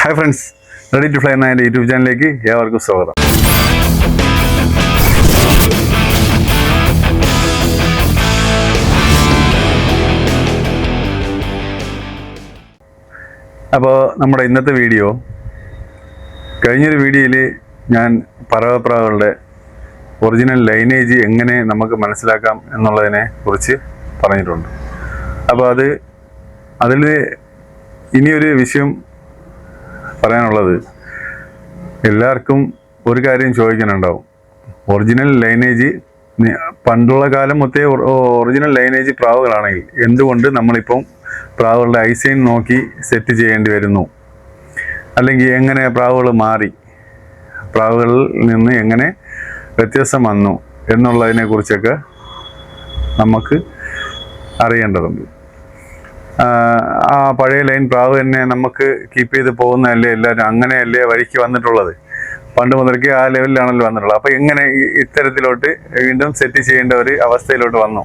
Hi friends ready to fly എന്ന എന്റെ YouTube ചാനലിലേക്ക് ഏവർക്കും സ്വാഗതം. അപ്പോൾ നമ്മുടെ ഇന്നത്തെ വീഡിയോ കഴിഞ്ഞൊരു വീഡിയോയിൽ ഞാൻ പറവപ്രാവുകളുടെ ഒറിജിനൽ ലൈനേജ് എങ്ങനെ നമുക്ക് മനസ്സിലാക്കാം എന്നുള്ളതിനെ കുറിച്ച് പറഞ്ഞിട്ടുണ്ട്. അപ്പോൾ അത് അതിൽ ഇനിയൊരു വിഷയം പറയാനുള്ളത്. എല്ലാവർക്കും ഒരു കാര്യം ചോദിക്കാനുണ്ടാവും. ഒറിജിനൽ ലൈനേജ് പണ്ടുള്ള കാലം മൊത്തേ ഒറിജിനൽ ലൈനേജ് പ്രാവുകളാണെങ്കിൽ എന്തുകൊണ്ട് നമ്മളിപ്പം പ്രാവുകളുടെ ഐസൈൻ നോക്കി സെറ്റ് ചെയ്യേണ്ടി വരുന്നു? അല്ലെങ്കിൽ എങ്ങനെ പ്രാവുകൾ മാറി? പ്രാവുകളിൽ നിന്ന് എങ്ങനെ വ്യത്യാസം വന്നു? എന്നുള്ളതിനെക്കുറിച്ചൊക്കെ നമുക്ക് അറിയേണ്ടതുണ്ട്. ആ പഴയ ലൈൻ പ്രാവ് തന്നെ നമുക്ക് കീപ്പ് ചെയ്ത് പോകുന്നതല്ലേ എല്ലാവരും അങ്ങനെയല്ലേ വഴിക്ക് വന്നിട്ടുള്ളത്? പണ്ട് മുതൽക്കേ ആ ലെവലിലാണല്ലോ വന്നിട്ടുള്ളത്. അപ്പോൾ എങ്ങനെ ഇത്തരത്തിലോട്ട് വീണ്ടും സെറ്റ് ചെയ്യേണ്ട ഒരു അവസ്ഥയിലോട്ട് വന്നു.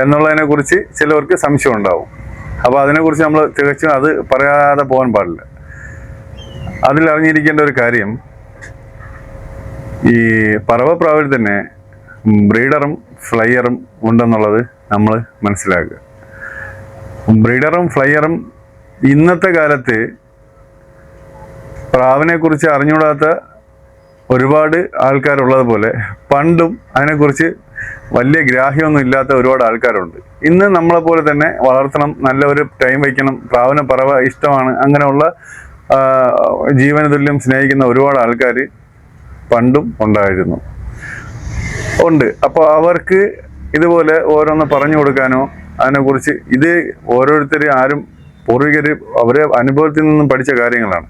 എന്നുള്ളതിനെക്കുറിച്ച് ചിലവർക്ക് സംശയം ഉണ്ടാവും. അപ്പോൾ അതിനെക്കുറിച്ച് നമ്മൾ തികച്ചും അത് പറയാതെ പോകാൻ പാടില്ല. അതിൽ അറിഞ്ഞിരിക്കേണ്ട ഒരു കാര്യം ഈ പറവപ്രാവിൽ തന്നെ ബ്രീഡറും ഫ്ലയറും ഉണ്ടെന്നുള്ളത് നമ്മൾ മനസ്സിലാക്കുക. ബ്രീഡറും ഫ്ലയറും ഇന്നത്തെ കാലത്ത് പ്രാവിനെ കുറിച്ച് അറിഞ്ഞുകൂടാത്ത ഒരുപാട് ആൾക്കാരുള്ളതുപോലെ പണ്ടും അതിനെക്കുറിച്ച് വലിയ ഗ്രാഹ്യമൊന്നും ഇല്ലാത്ത ഒരുപാട് ആൾക്കാരുണ്ട്. ഇന്ന് നമ്മളെ പോലെ തന്നെ വളർത്തണം നല്ല ഒരു ടൈം വയ്ക്കണം പ്രാവിനെ പറവ ഇഷ്ടമാണ് അങ്ങനെയുള്ള ജീവനതുല്യം സ്നേഹിക്കുന്ന ഒരുപാട് ആൾക്കാർ പണ്ടും ഉണ്ടായിരുന്നു. ഉണ്ട്. അപ്പോൾ അവർക്ക് ഇതുപോലെ ഓരോന്ന് പറഞ്ഞു കൊടുക്കാനോ അതിനെക്കുറിച്ച് ഇത് ഓരോരുത്തരും ആരും പൂർവികർ അവരെ അനുഭവത്തിൽ നിന്നും പഠിച്ച കാര്യങ്ങളാണ്.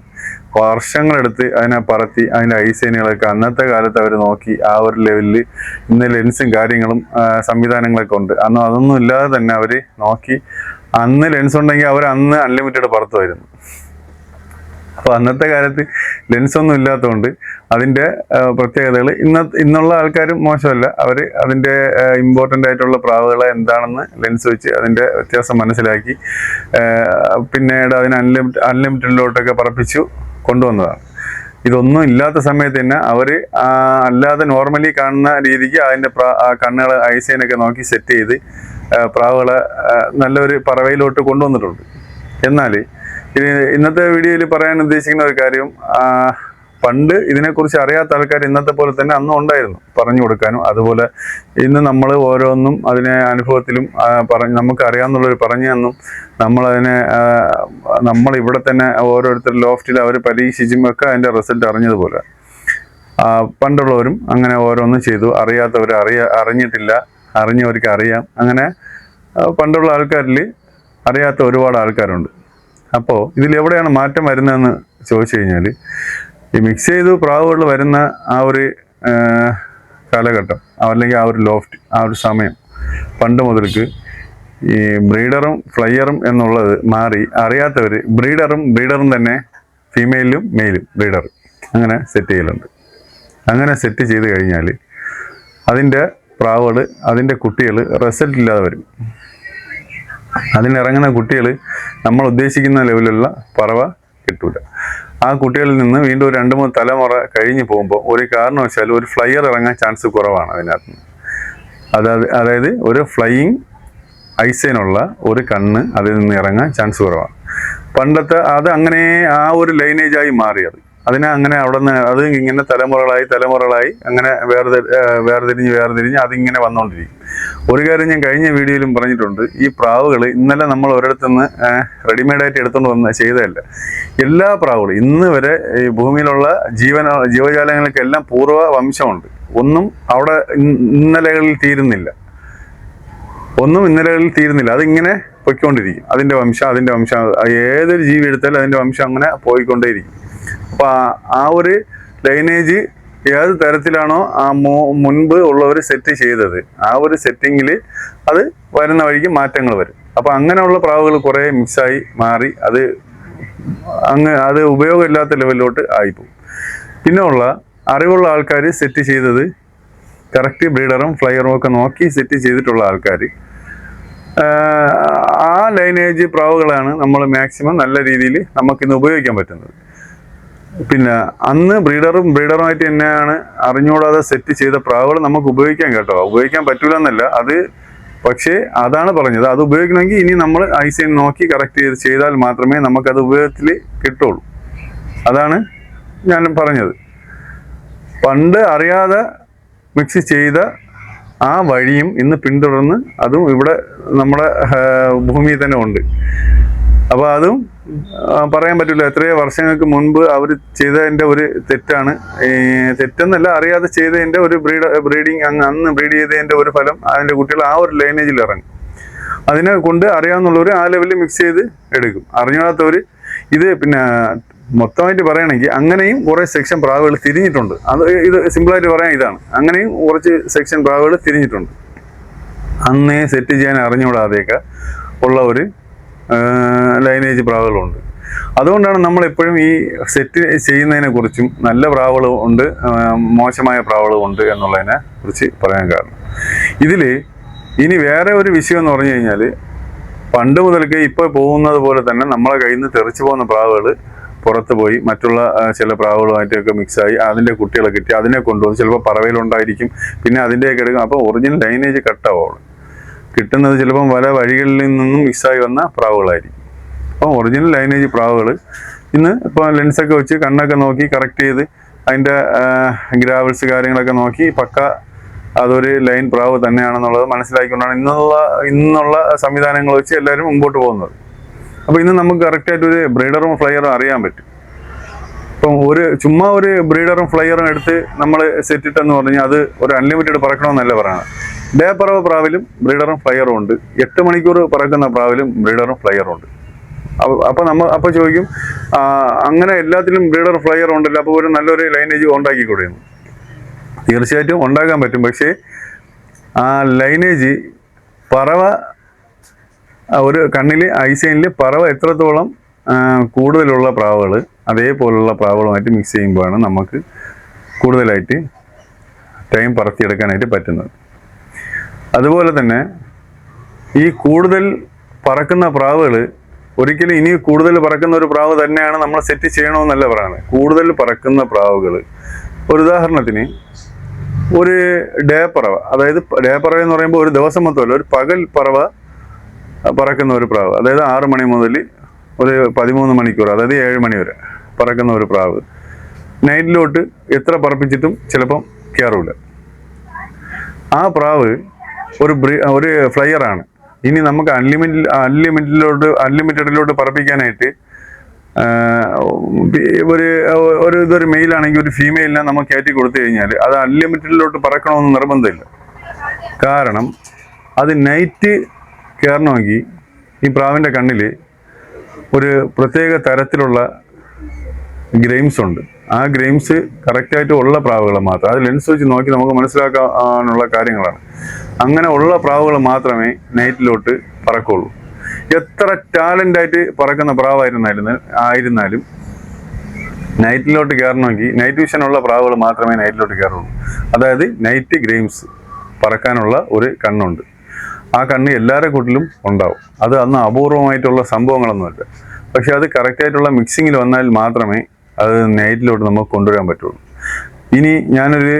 വർഷങ്ങളെടുത്ത് അതിനെ പറത്തി അതിന്റെ ഐസൈനുകളൊക്കെ അന്നത്തെ കാലത്ത് അവർ നോക്കി ആ ഒരു ലെവലിൽ ഇന്ന് ലെൻസും കാര്യങ്ങളും സംവിധാനങ്ങളൊക്കെ ഉണ്ട്. അന്ന് അതൊന്നും ഇല്ലാതെ തന്നെ അവർ നോക്കി അന്ന് ലെൻസ് ഉണ്ടെങ്കിൽ അവർ അന്ന് അൺലിമിറ്റഡ് പറത്തുമായിരുന്നു. അപ്പോൾ അന്നത്തെ കാലത്ത് ലെൻസ് ഒന്നും ഇല്ലാത്തതുകൊണ്ട് അതിന്റെ പ്രത്യേകതകൾ ഇന്ന ഇന്നുള്ള ആൾക്കാരും മോശമല്ല. അവർ അതിന്റെ ഇമ്പോർട്ടന്റ് ആയിട്ടുള്ള പ്രാവുകൾ എന്താണെന്ന് ലെൻസ് വെച്ച് അതിന്റെ വ്യത്യാസം മനസ്സിലാക്കി പിന്നീട് അതിന് അൺലിമിറ്റ് അൺലിമിറ്റഡിലോട്ടൊക്കെ പറപ്പിച്ചു കൊണ്ടുവന്നതാണ്. ഇതൊന്നും ഇല്ലാത്ത സമയത്ത് തന്നെ അവർ അല്ലാതെ നോർമലി കാണുന്ന രീതിക്ക് അതിന്റെ കണ്ണുകൾ ഐസൈനൊക്കെ നോക്കി സെറ്റ് ചെയ്ത് പ്രാവുകളെ നല്ലൊരു പറവയിലോട്ട് കൊണ്ടുവന്നിട്ടുണ്ട്. എന്നാൽ ഇത് ഇന്നത്തെ വീഡിയോയിൽ പറയാൻ ഉദ്ദേശിക്കുന്ന ഒരു കാര്യം പണ്ട് ഇതിനെക്കുറിച്ച് അറിയാത്ത ആൾക്കാർ ഇന്നത്തെ പോലെ തന്നെ അന്നും ഉണ്ടായിരുന്നു പറഞ്ഞു കൊടുക്കാനും. അതുപോലെ ഇന്ന് നമ്മൾ ഓരോന്നും അതിനെ അനുഭവത്തിലും പറഞ്ഞ് നമുക്ക് അറിയാവുന്നവർ പറഞ്ഞു തന്നും. നമ്മളതിനെ നമ്മൾ ഇവിടെ തന്നെ ഓരോരുത്തർ ലോഫ്റ്റിൽ അവർ പരീക്ഷിച്ചും ഒക്കെ അതിന്റെ റിസൾട്ട് അറിഞ്ഞതുപോലെ. പണ്ടുള്ളവരും അങ്ങനെ ഓരോന്നും ചെയ്തു. അറിയാത്തവർ അറിയ അറിഞ്ഞിട്ടില്ല. അറിഞ്ഞവർക്ക് അറിയാം അങ്ങനെ പണ്ടുള്ള ആൾക്കാരിൽ അറിയാത്ത ഒരുപാട് ആൾക്കാരുണ്ട്. അപ്പോൾ ഇതിൽ എവിടെയാണ് മാറ്റം വരുന്നതെന്ന് ചോദിച്ചു കഴിഞ്ഞാൽ ഈ മിക്സ് ചെയ്ത് പ്രാവുകളിൽ വരുന്ന ആ ഒരു കാലഘട്ടം അല്ലെങ്കിൽ ആ ഒരു ലോഫ്റ്റ് ആ ഒരു സമയം പണ്ട് മുതൽക്ക് ഈ ബ്രീഡറും ഫ്ലയറും എന്നുള്ളത് മാറി അറിയാത്തവർ ബ്രീഡറും ബ്രീഡറും തന്നെ ഫീമെയിലും മെയിലും ബ്രീഡർ അങ്ങനെ സെറ്റ് ചെയ്യലുണ്ട്. അങ്ങനെ സെറ്റ് ചെയ്ത് കഴിഞ്ഞാൽ അതിന്റെ പ്രാവുകൾ അതിന്റെ കുട്ടികൾ റിസൾട്ട് ഇല്ലാതെ വരും. അതിനിറങ്ങുന്ന കുട്ടികൾ നമ്മൾ ഉദ്ദേശിക്കുന്ന ലെവലുള്ള പറവ കിട്ടൂല. ആ കുട്ടികളിൽ നിന്ന് വീണ്ടും ഒരു രണ്ട് മൂന്ന് തലമുറ കഴിഞ്ഞ് പോകുമ്പോൾ ഒരു കാരണവശാലും ഒരു ഫ്ലയർ ഇറങ്ങാൻ ചാൻസ് കുറവാണ് അതിനകത്ത്. അതായത് അതായത് ഒരു ഫ്ലൈയിങ് ഐസേനുള്ള ഒരു കണ്ണ് അതിൽ നിന്ന് ഇറങ്ങാൻ ചാൻസ് കുറവാണ്. പണ്ടത്തെ അത് അങ്ങനെ ആ ഒരു ലൈനേജായി മാറിയത്. അതിനെ അങ്ങനെ അവിടെ നിന്ന് അത് ഇങ്ങനെ തലമുറകളായി തലമുറകളായി അങ്ങനെ വേർതിരിഞ്ഞ് വേർതിരിഞ്ഞ് അതിങ്ങനെ വന്നുകൊണ്ടിരിക്കും ഒരു കാര്യം ഞാൻ കഴിഞ്ഞ വീഡിയോയിലും പറഞ്ഞിട്ടുണ്ട് ഈ പ്രാവുകൾ ഇന്നലെ നമ്മൾ ഒരിടത്തു നിന്ന് റെഡിമെയ്ഡായിട്ട് എടുത്തുകൊണ്ട് വന്ന് ചെയ്തതല്ല. എല്ലാ പ്രാവുകളും ഇന്ന് വരെ ഈ ഭൂമിയിലുള്ള ജീവന ജീവജാലങ്ങൾക്കെല്ലാം പൂർവ വംശമുണ്ട്. ഒന്നും അവിടെ ഇന്നലകളിൽ തീരുന്നില്ല. ഒന്നും ഇന്നലകളിൽ തീരുന്നില്ല. അതിങ്ങനെ പൊയ്ക്കൊണ്ടിരിക്കും. അതിന്റെ വംശം അതിന്റെ വംശം ഏതൊരു ജീവി എടുത്താലും അതിന്റെ വംശം അങ്ങനെ പോയിക്കൊണ്ടേയിരിക്കും. അപ്പോൾ ആ ഒരു ലൈനേജ് ഏത് തരത്തിലാണോ ആ മുൻപ് ഉള്ളവർ സെറ്റ് ചെയ്തത്. ആ ഒരു സെറ്റിങ്ങിൽ അത് വരുന്ന വഴിക്ക് മാറ്റങ്ങൾ വരും. അപ്പം അങ്ങനെയുള്ള പ്രാവുകൾ കുറേ മിക്സായി മാറി അത് അങ്ങ് അത് ഉപയോഗമില്ലാത്ത ലെവലിലോട്ട് ആയിപ്പോകും പിന്നെ ഉള്ള അറിവുള്ള ആൾക്കാർ സെറ്റ് ചെയ്തത് കറക്റ്റ് ബ്രീഡറും ഫ്ലയറും ഒക്കെ നോക്കി സെറ്റ് ചെയ്തിട്ടുള്ള ആൾക്കാർ ആ ലൈനേജ് പ്രാവുകളാണ് നമ്മൾ മാക്സിമം നല്ല രീതിയിൽ നമുക്കിന്ന് ഉപയോഗിക്കാൻ പറ്റുന്നത്. പിന്നെ അന്ന് ബ്രീഡറും ബ്രീഡറുമായിട്ട് തന്നെയാണ് അറിഞ്ഞുകൂടാതെ സെറ്റ് ചെയ്ത പ്രാവുകൾ നമുക്ക് ഉപയോഗിക്കാൻ കേട്ടോ. ഉപയോഗിക്കാൻ പറ്റൂല എന്നല്ല അത് പക്ഷേ അതാണ് പറഞ്ഞത്. അത് ഉപയോഗിക്കണമെങ്കിൽ ഇനി നമ്മൾ ഐസൈൻ നോക്കി കറക്റ്റ് ചെയ്ത് ചെയ്താൽ മാത്രമേ നമുക്കത് ഉപയോഗത്തിൽ കിട്ടുള്ളൂ. അതാണ് ഞാൻ പറഞ്ഞത്. പണ്ട് അറിയാതെ മിക്സ് ചെയ്ത ആ വഴിയും ഇന്ന് പിന്തുടർന്ന് അതും ഇവിടെ നമ്മുടെ ഭൂമിയിൽ തന്നെ ഉണ്ട്. അപ്പോൾ അതും പറയാൻ പറ്റില്ല. എത്രയോ വർഷങ്ങൾക്ക് മുൻപ് അവർ ചെയ്തതിന്റെ ഒരു തെറ്റാണ്. ഈ തെറ്റെന്നല്ല അറിയാതെ ചെയ്തതിന്റെ ഒരു ബ്രീഡ് ബ്രീഡിങ് അങ്ങ് അന്ന് ബ്രീഡ് ചെയ്തതിന്റെ ഒരു ഫലം അതിന്റെ കുട്ടികൾ ആ ഒരു ലൈനേജിൽ ഇറങ്ങും. അതിനെ കൊണ്ട് അറിയാവുന്നുള്ളവർ ആ ലെവലിൽ മിക്സ് ചെയ്ത് എടുക്കും. അറിഞ്ഞാത്തവർ ഇത് പിന്നെ മൊത്തമായിട്ട് പറയുകയാണെങ്കിൽ അങ്ങനെയും കുറേ സെക്ഷൻ പ്രാവുകൾ തിരിഞ്ഞിട്ടുണ്ട്. അത് ഇത് സിമ്പിളായിട്ട് പറയാൻ ഇതാണ്. അങ്ങനെയും കുറച്ച് സെക്ഷൻ പ്രാവുകൾ തിരിഞ്ഞിട്ടുണ്ട്. അന്നേ സെറ്റ് ചെയ്യാൻ അറിഞ്ഞുകൂടാതെയൊക്കെ ഉള്ള ഒരു ലൈനേജ് പ്രാവുകളുണ്ട്. അതുകൊണ്ടാണ് നമ്മൾ എപ്പോഴും ഈ സെറ്റ് ചെയ്യുന്നതിനെ കുറിച്ചും നല്ല പ്രാവുകളും ഉണ്ട് മോശമായ പ്രാവുകളും ഉണ്ട് എന്നുള്ളതിനെ കുറിച്ച് പറയാൻ കാരണം. ഇതിൽ ഇനി വേറെ ഒരു വിഷയം എന്ന് പറഞ്ഞു കഴിഞ്ഞാൽ പണ്ട് മുതൽക്ക് ഇപ്പോൾ പോകുന്നത് പോലെ തന്നെ നമ്മളെ കയ്യിൽ നിന്ന് തെറിച്ചു പോകുന്ന പ്രാവുകൾ പുറത്ത് പോയി മറ്റുള്ള ചില പ്രാവുകളുമായിട്ടൊക്കെ മിക്സായി അതിന്റെ കുട്ടികളെ കിട്ടി അതിനെ കൊണ്ടുപോകും ചിലപ്പോൾ പറവയിലുണ്ടായിരിക്കും പിന്നെ അതിന്റെയൊക്കെ എടുക്കും. അപ്പോൾ ഒറിജിനൽ ലൈനേജ് കട്ടാവും കിട്ടുന്നത് ചിലപ്പം പല വഴികളിൽ നിന്നും മിസ്സായി വന്ന പ്രാവുകളായിരിക്കും. അപ്പോൾ ഒറിജിനൽ ലൈനേജ് പ്രാവുകൾ ഇന്ന് ഇപ്പോൾ ലെൻസൊക്കെ വെച്ച് കണ്ണൊക്കെ നോക്കി കറക്റ്റ് ചെയ്ത് അതിന്റെ ഗ്രാവൽസ് കാര്യങ്ങളൊക്കെ നോക്കി പക്ക അതൊരു ലൈൻ പ്രാവ് തന്നെയാണെന്നുള്ളത് മനസ്സിലാക്കിക്കൊണ്ടാണ് ഇന്നുള്ള ഇന്നുള്ള സംവിധാനങ്ങൾ വെച്ച് എല്ലാവരും മുമ്പോട്ട് പോകുന്നത്. അപ്പോൾ ഇന്ന് നമുക്ക് കറക്റ്റായിട്ട് ഒരു ബ്രീഡറും ഫ്ലയറും അറിയാൻ പറ്റും. ഇപ്പം ഒരു ചുമ്മാ ഒരു ബ്രീഡറും ഫ്ലയറും എടുത്ത് നമ്മൾ സെറ്റിട്ടെന്ന് പറഞ്ഞാൽ അത് ഒരു അൺലിമിറ്റഡ് പറക്കണമെന്നല്ല പറയണത്. ഡേ പറവ് പ്രാവിലും ബ്രീഡറും ഫ്ലയറും ഉണ്ട്. എട്ട് മണിക്കൂർ പറക്കുന്ന പ്രാവിലും ബ്രീഡറും ഫ്ലയറും ഉണ്ട്. അപ്പോൾ അപ്പൊ നമ്മൾ അപ്പൊ ചോദിക്കും അങ്ങനെ എല്ലാത്തിലും ബ്രീഡർ ഫ്ലയർ ഉണ്ടല്ലോ അപ്പോൾ ഒരു നല്ലൊരു ലൈനേജ് ഉണ്ടാക്കിക്കൂടെയെന്ന് തീർച്ചയായിട്ടും ഉണ്ടാക്കാൻ പറ്റും. പക്ഷേ ആ ലൈനേജ് പറവ ഒരു കണ്ണിൽ ഐസൈനിൽ പറവ എത്രത്തോളം കൂടുതലുള്ള പ്രാവുകൾ അതേപോലുള്ള പ്രാവുകളുമായിട്ട് മിക്സ് ചെയ്യുമ്പോഴാണ് നമുക്ക് കൂടുതലായിട്ട് ടൈം പറത്തിയെടുക്കാനായിട്ട് പറ്റുന്നത്. അതുപോലെ തന്നെ ഈ കൂടുതൽ പറക്കുന്ന പ്രാവുകൾ ഒരിക്കലും ഇനി കൂടുതൽ പറക്കുന്ന ഒരു പ്രാവ് തന്നെയാണ് നമ്മൾ സെറ്റ് ചെയ്യണമെന്നല്ല പറയുന്നത്. കൂടുതൽ പറക്കുന്ന പ്രാവുകൾ. ഒരു ഉദാഹരണത്തിന് ഒരു ഡേ പറവ അതായത് ഡേ പറവ എന്ന് പറയുമ്പോൾ ഒരു ദിവസം മൊത്തമല്ല ഒരു പകൽ പറവ പറക്കുന്ന ഒരു പ്രാവ് അതായത് ആറ് മണി മുതൽ ഒരു പതിമൂന്ന് മണിക്കൂർ അതായത് ഏഴ് മണി വരെ പറക്കുന്ന ഒരു പ്രാവ്. നൈറ്റിലോട്ട് എത്ര പറപ്പിച്ചിട്ടും ചിലപ്പം കയറൂല ആ പ്രാവ് ഒരു ഒരു ഫ്ലയർ ആണ്. ഇനി നമുക്ക് അൺലിമിറ്റഡ് അൺലിമിറ്റഡിലോട്ട് അൺലിമിറ്റഡിലോട്ട് പറപ്പിക്കാനായിട്ട് ഒരു ഒരു ഇതൊരു മെയിലാണെങ്കിൽ ഒരു ഫീമെയിലിനെ നമ്മൾ കയറ്റി കൊടുത്തു കഴിഞ്ഞാൽ അത് അൺലിമിറ്റഡിലോട്ട് പറക്കണമെന്ന് നിർബന്ധമില്ല. കാരണം അത് നൈറ്റ് കയറണമെങ്കിൽ ഈ പ്രാവിന്റെ കണ്ണിൽ ഒരു പ്രത്യേക തരത്തിലുള്ള ഗ്രെയിംസ് ഉണ്ട് ആ ഗ്രെയിംസ് കറക്റ്റായിട്ട് ഉള്ള പ്രാവുകൾ മാത്രം. അത് ലെൻസ് വെച്ച് നോക്കി നമുക്ക് മനസ്സിലാക്കാനുള്ള കാര്യങ്ങളാണ്. അങ്ങനെ ഉള്ള പ്രാവുകൾ മാത്രമേ നൈറ്റിലോട്ട് പറക്കുള്ളൂ. എത്ര ടാലന്റ് ആയിട്ട് പറക്കുന്ന പ്രാവായിരുന്നാലും ആയിരുന്നാലും നൈറ്റിലോട്ട് കയറണമെങ്കിൽ നൈറ്റ് വിഷൻ ഉള്ള പ്രാവുകൾ മാത്രമേ നൈറ്റിലോട്ട് കയറുള്ളൂ. അതായത് നൈറ്റ് ഗ്രെയിംസ് പറക്കാനുള്ള ഒരു കണ്ണുണ്ട്. ആ കണ്ണ് എല്ലാവരുടെ കൂട്ടിലും ഉണ്ടാവും. അത് അന്ന് അപൂർവമായിട്ടുള്ള സംഭവങ്ങളൊന്നുമല്ല. പക്ഷെ അത് കറക്റ്റായിട്ടുള്ള മിക്സിങ്ങിൽ വന്നാൽ മാത്രമേ അത് നൈറ്റിലോട്ട് നമുക്ക് കൊണ്ടുവരാൻ പറ്റുള്ളൂ. ഇനി ഞാനൊരു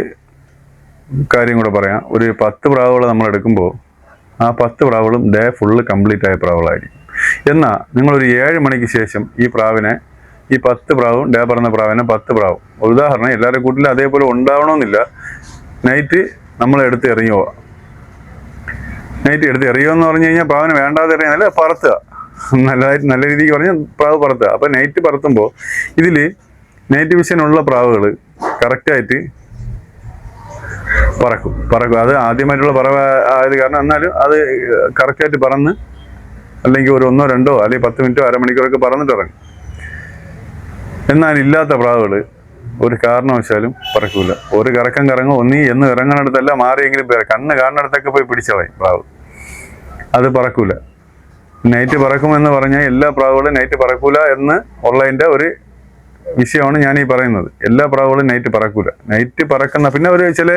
കാര്യം കൂടെ പറയാം. ഒരു പത്ത് പ്രാവുകൾ നമ്മൾ എടുക്കുമ്പോൾ ആ പത്ത് പ്രാവുകളും ഡേ ഫുള്ള് കംപ്ലീറ്റ് ആയ പ്രാവുകളായിരിക്കും. എന്നാൽ നിങ്ങളൊരു ഏഴ് മണിക്ക് ശേഷം ഈ പ്രാവിനെ ഈ പത്ത് പ്രാവും ഡേ പറഞ്ഞ പ്രാവിനെ പത്ത് പ്രാവും. ഉദാഹരണം എല്ലാവരുടെ കൂട്ടിലും അതേപോലെ ഉണ്ടാവണമെന്നില്ല. നൈറ്റ് നമ്മൾ എടുത്ത് എറിയുക. നൈറ്റ് എടുത്ത് എറിയുമെന്ന് പറഞ്ഞു കഴിഞ്ഞാൽ പ്രാവിന് വേണ്ടാതെ എറിയാനല്ല പറത്തുക. നല്ലതായിട്ട് നല്ല രീതിക്ക് പറഞ്ഞാൽ പ്രാവ് പറത്തുക. അപ്പോൾ നൈറ്റ് പറത്തുമ്പോൾ ഇതിൽ നൈറ്റ് വിഷൻ ഉള്ള പ്രാവുകൾ കറക്റ്റായിട്ട് പറക്കും. പറക്കും. അത് ആദ്യമായിട്ടുള്ള പറവ ആയത് കാരണം എന്നാലും അത് കറക്റ്റായിട്ട് പറന്ന് അല്ലെങ്കിൽ ഒരു ഒന്നോ രണ്ടോ അല്ലെങ്കിൽ പത്ത് മിനിറ്റോ അരമണിക്കൂറൊക്കെ പറന്നിട്ട് ഇറങ്ങും. എന്നാൽ ഇല്ലാത്ത പ്രാവുകൾ ഒരു കാരണവശാലും പറക്കൂല. ഒരു കറക്കം കറങ്ങും. ഒന്നീ എന്ന് ഇറങ്ങുന്നിടത്തല്ല മാറിയെങ്കിലും പേര്. കണ്ണ് കാണുന്നിടത്തൊക്കെ പോയി പിടിച്ചളയും പ്രാവ്. അത് പറക്കൂല. നൈറ്റ് പറക്കുമെന്ന് പറഞ്ഞാൽ എല്ലാ പ്രാവുകളും നൈറ്റ് പറക്കൂല എന്ന് ഉള്ളതിന്റെ ഒരു വിഷയമാണ് ഞാൻ ഈ പറയുന്നത്. എല്ലാ പ്രാവുകളും നൈറ്റ് പറക്കൂല. നൈറ്റ് പറക്കുന്ന പിന്നെ ഒരു ചില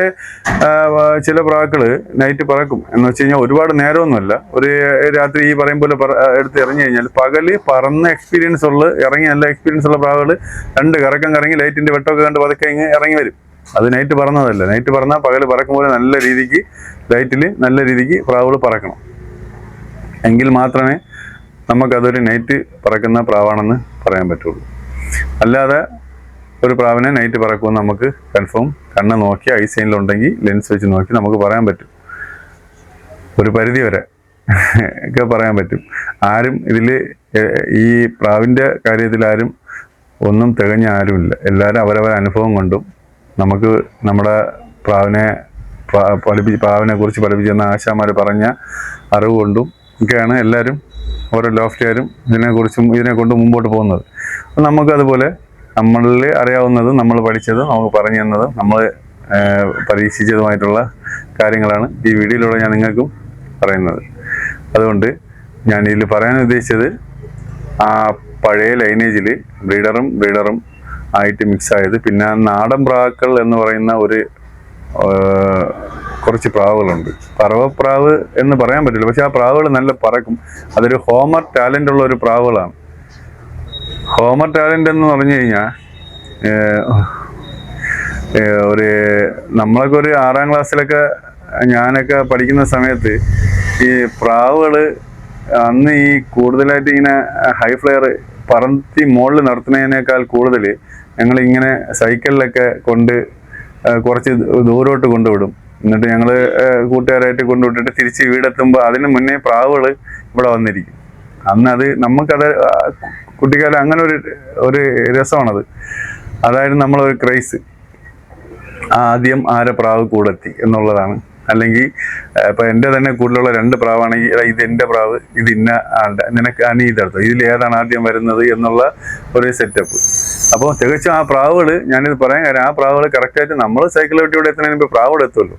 ചില പ്രാക്കൾ നൈറ്റ് പറക്കും. എന്ന് വെച്ച് കഴിഞ്ഞാൽ ഒരുപാട് നേരമൊന്നുമല്ല. ഒരു രാത്രി ഈ പറയും പോലെ എടുത്ത് ഇറങ്ങി കഴിഞ്ഞാൽ പകൽ പറന്ന എക്സ്പീരിയൻസ് ഉള്ള ഇറങ്ങി നല്ല എക്സ്പീരിയൻസ് ഉള്ള പ്രാവുകൾ രണ്ട് കറക്കം കറങ്ങി ലൈറ്റിന്റെ വെട്ടമൊക്കെ കണ്ട് പതുക്കെ ഇങ്ങ് ഇറങ്ങി വരും. അത് നൈറ്റ് പറന്നതല്ല. നൈറ്റ് പറന്നാൽ പകൽ പറക്കും പോലെ നല്ല രീതിക്ക് ലൈറ്റിൽ നല്ല രീതിക്ക് പ്രാവുകൾ പറക്കണം. എങ്കിൽ മാത്രമേ നമുക്കതൊരു നൈറ്റ് പറക്കുന്ന പ്രാവാണെന്ന് പറയാൻ പറ്റുള്ളൂ. അല്ലാതെ ഒരു പ്രാവിനെ നൈറ്റ് പറക്കുമെന്ന് നമുക്ക് കൺഫേം കണ്ണ് നോക്കി ഐ സൈനിലുണ്ടെങ്കിൽ ലെൻസ് വെച്ച് നോക്കി നമുക്ക് പറയാൻ പറ്റും. ഒരു പരിധി വരെ ഒക്കെ പറയാൻ പറ്റും. ആരും ഇതിൽ ഈ പ്രാവിന്റെ കാര്യത്തിൽ ആരും ഒന്നും തികഞ്ഞ ആരുമില്ല. എല്ലാവരും അവരവരുടെ അനുഭവം കൊണ്ടും നമുക്ക് നമ്മുടെ പ്രാവിനെ പ്രാ- പഠിപ്പിച്ച് പ്രാവിനെ കുറിച്ച് പഠിപ്പിച്ചെന്ന ആശാമാർ പറഞ്ഞ അറിവ് കൊണ്ടും ഒക്കെയാണ് എല്ലാവരും ഓരോ ലോഫ്റ്റുകാരും ഇതിനെക്കുറിച്ചും ഇതിനെ കൊണ്ട് മുമ്പോട്ട് പോകുന്നത്. നമുക്കതുപോലെ നമ്മളിൽ അറിയാവുന്നതും നമ്മൾ പഠിച്ചതും നമുക്ക് പറഞ്ഞു തന്നതും നമ്മൾ പരീക്ഷിച്ചതുമായിട്ടുള്ള കാര്യങ്ങളാണ് ഈ വീഡിയോയിലൂടെ ഞാൻ നിങ്ങൾക്കും പറയുന്നത്. അതുകൊണ്ട് ഞാൻ ഇതിൽ പറയാൻ ഉദ്ദേശിച്ചത് ആ പഴയ ലൈനേജിൽ ബ്രീഡറും ബ്രീഡറും ആയിട്ട് മിക്സ് ആയത് പിന്നെ നാടൻ പ്രാക്കൾ എന്ന് പറയുന്ന ഒരു കുറച്ച് പ്രാവുകളുണ്ട്. പറവപ്രാവ് എന്ന് പറയാൻ പറ്റില്ല പക്ഷെ ആ പ്രാവുകൾ നല്ല പറക്കും. അതൊരു ഹോമർ ടാലന്റ് ഉള്ള ഒരു പ്രാവുകളാണ്. ഹോമർ ടാലന്റ് എന്ന് പറഞ്ഞു കഴിഞ്ഞാൽ ഒരു നമ്മളൊക്കെ ഒരു ആറാം ക്ലാസ്സിലൊക്കെ ഞാനൊക്കെ പഠിക്കുന്ന സമയത്ത് ഈ പ്രാവുകൾ അന്ന് ഈ കൂടുതലായിട്ട് ഇങ്ങനെ ഹൈ ഫ്ലെയർ പറത്തി മുകളിൽ നടത്തുന്നതിനേക്കാൾ കൂടുതൽ ഞങ്ങൾ ഇങ്ങനെ സൈക്കിളിലൊക്കെ കൊണ്ട് കുറച്ച് ദൂരോട്ട് കൊണ്ടുവിടും. എന്നിട്ട് ഞങ്ങൾ കൂട്ടുകാരായിട്ട് കൊണ്ടുവിട്ടിട്ട് തിരിച്ച് വീടെത്തുമ്പോൾ അതിന് മുന്നേ പ്രാവുകൾ ഇവിടെ വന്നിരിക്കും. അന്ന് അത് നമുക്കത് കുട്ടിക്കാലം അങ്ങനെ ഒരു ഒരു രസമാണത്. അതായിരുന്നു നമ്മളൊരു ക്രൈസ്. ആദ്യം ആരെ പ്രാവ് കൂടെത്തി എന്നുള്ളതാണ്. അല്ലെങ്കിൽ ഇപ്പം എന്റെ തന്നെ കൂടുതലുള്ള രണ്ട് പ്രാവാണെങ്കിൽ ഇത് എന്റെ പ്രാവ് ഇത് ഇന്ന ആളുടെ നിനക്ക് അനി ഇതെടുത്തു ഇതിൽ ഏതാണ് ആദ്യം വരുന്നത് എന്നുള്ള ഒരു സെറ്റപ്പ് അപ്പോൾ തികച്ചും ആ പ്രാവുകൾ ഞാനിത് പറയാൻ കാര്യം ആ പ്രാവുകൾ കറക്റ്റായിട്ട് നമ്മൾ സൈക്കിൾ വെട്ടി ഇവിടെ എത്തുന്നതിന് മുമ്പ് പ്രാവുകൾ എത്തുമല്ലോ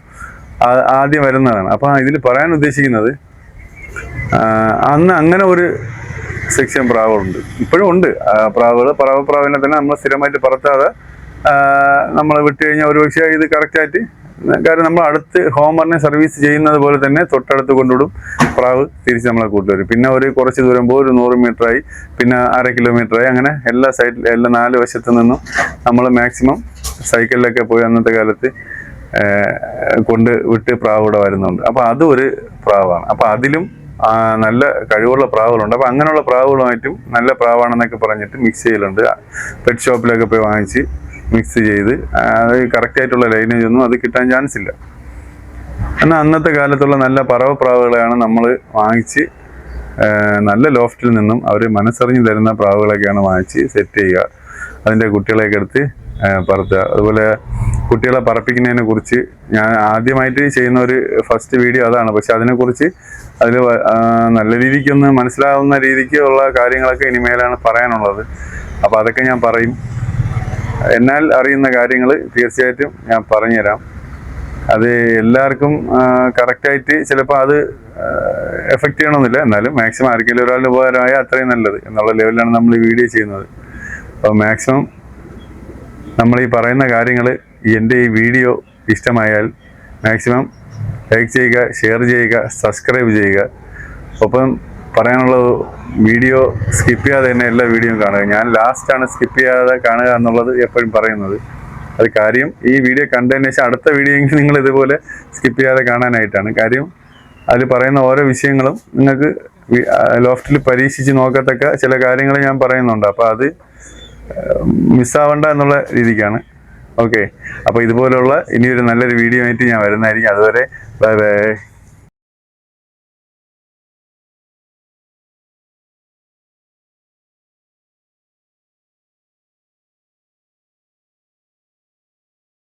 ആദ്യം വരുന്നതാണ്. അപ്പോൾ ഇതിൽ പറയാൻ ഉദ്ദേശിക്കുന്നത് അന്ന് അങ്ങനെ ഒരു സെക്ഷൻ പ്രാവുകളുണ്ട് ഇപ്പോഴും ഉണ്ട്. പ്രാവുകൾ പ്രാവ് പ്രാവിനെ തന്നെ നമ്മൾ സ്ഥിരമായിട്ട് പറത്താതെ നമ്മൾ വിട്ടു കഴിഞ്ഞാൽ ഒരു പക്ഷേ ഇത് കറക്റ്റായിട്ട് കാര്യം നമ്മൾ അടുത്ത് ഹോംവർണെ സർവീസ് ചെയ്യുന്നത് പോലെ തന്നെ തൊട്ടടുത്ത് കൊണ്ടുവിടും. പ്രാവ് തിരിച്ച് നമ്മളെ കൂട്ടുവരും പിന്നെ ഒരു കുറച്ച് ദൂരം പോകും ഒരു നൂറ് മീറ്ററായി പിന്നെ അര കിലോമീറ്ററായി അങ്ങനെ എല്ലാ സൈഡിൽ എല്ലാ നാല് വശത്തു നിന്നും നമ്മൾ മാക്സിമം സൈക്കിളിലൊക്കെ പോയി അന്നത്തെ കാലത്ത് കൊണ്ട് വിട്ട് പ്രാവ് ഇവിടെ വരുന്നുണ്ട്. അപ്പോൾ അതും ഒരു പ്രാവാണ്. അപ്പോൾ അതിലും നല്ല കഴിവുള്ള പ്രാവുകളുണ്ട്. അപ്പം അങ്ങനെയുള്ള പ്രാവുകളുമായിട്ടും നല്ല പ്രാവാണെന്നൊക്കെ പറഞ്ഞിട്ട് മിക്സ് ചെയ്യലുണ്ട്. പെറ്റ് ഷോപ്പിലൊക്കെ പോയി വാങ്ങിച്ച് മിക്സ് ചെയ്ത് അത് കറക്റ്റായിട്ടുള്ള ലൈനേജ് ഒന്നും അത് കിട്ടാൻ ചാൻസ് ഇല്ല. എന്നാൽ അന്നത്തെ കാലത്തുള്ള നല്ല പറവ പ്രാവുകളെയാണ് നമ്മൾ വാങ്ങിച്ച് നല്ല ലോഫ്റ്റിൽ നിന്നും അവർ മനസ്സറിഞ്ഞ് തരുന്ന പ്രാവുകളൊക്കെയാണ് വാങ്ങിച്ച് സെറ്റ് ചെയ്യുക. അതിന്റെ കുട്ടികളെയൊക്കെ എടുത്ത് പറത്തുക. അതുപോലെ കുട്ടികളെ പറപ്പിക്കുന്നതിനെ കുറിച്ച് ഞാൻ ആദ്യമായിട്ട് ചെയ്യുന്ന ഒരു ഫസ്റ്റ് വീഡിയോ അതാണ്. പക്ഷെ അതിനെക്കുറിച്ച് അതിൽ നല്ല രീതിക്കൊന്ന് മനസ്സിലാവുന്ന രീതിക്ക് ഉള്ള കാര്യങ്ങളൊക്കെ ഇനിമേലാണ് പറയാനുള്ളത്. അപ്പോൾ അതൊക്കെ ഞാൻ പറയും. എന്നാൽ അറിയുന്ന കാര്യങ്ങൾ തീർച്ചയായിട്ടും ഞാൻ പറഞ്ഞുതരാം. അത് എല്ലാവർക്കും കറക്റ്റായിട്ട് ചിലപ്പോൾ അത് എഫക്റ്റ് ചെയ്യണമെന്നില്ല. എന്നാലും മാക്സിമം ആർക്കെങ്കിലും ഒരാളുടെ ഉപകാരമായ അത്രയും നല്ലത് എന്നുള്ള ലെവലിലാണ് നമ്മൾ വീഡിയോ ചെയ്യുന്നത്. അപ്പോൾ മാക്സിമം നമ്മൾ ഈ പറയുന്ന കാര്യങ്ങൾ എന്റെ ഈ വീഡിയോ ഇഷ്ടമായാൽ മാക്സിമം ലൈക്ക് ചെയ്യുക ഷെയർ ചെയ്യുക സബ്സ്ക്രൈബ് ചെയ്യുക. ഒപ്പം പറയാനുള്ളത് വീഡിയോ സ്കിപ്പ് ചെയ്യാതെ തന്നെ എല്ലാ വീഡിയോയും കാണുക. ഞാൻ ലാസ്റ്റാണ് സ്കിപ്പ് ചെയ്യാതെ കാണുക എന്നുള്ളത് എപ്പോഴും പറയുന്നത്. അത് കാര്യം ഈ വീഡിയോ കണ്ടതിന് ശേഷം അടുത്ത വീഡിയോ നിങ്ങൾ ഇതുപോലെ സ്കിപ്പ് ചെയ്യാതെ കാണാനായിട്ടാണ്. കാര്യം അതിൽ പറയുന്ന ഓരോ വിഷയങ്ങളും നിങ്ങൾക്ക് ലോഫ്റ്റിൽ പരീക്ഷിച്ച് നോക്കത്തക്ക ചില കാര്യങ്ങൾ ഞാൻ പറയുന്നുണ്ട്. അപ്പോൾ അത് മിസ്സാവണ്ട എന്നുള്ള രീതിക്കാണ്. ഓക്കെ അപ്പോൾ ഇതുപോലുള്ള ഇനിയൊരു നല്ലൊരു വീഡിയോ ആയിട്ട് ഞാൻ വരുന്നതായിരിക്കും. അതുവരെ ബൈ ബൈ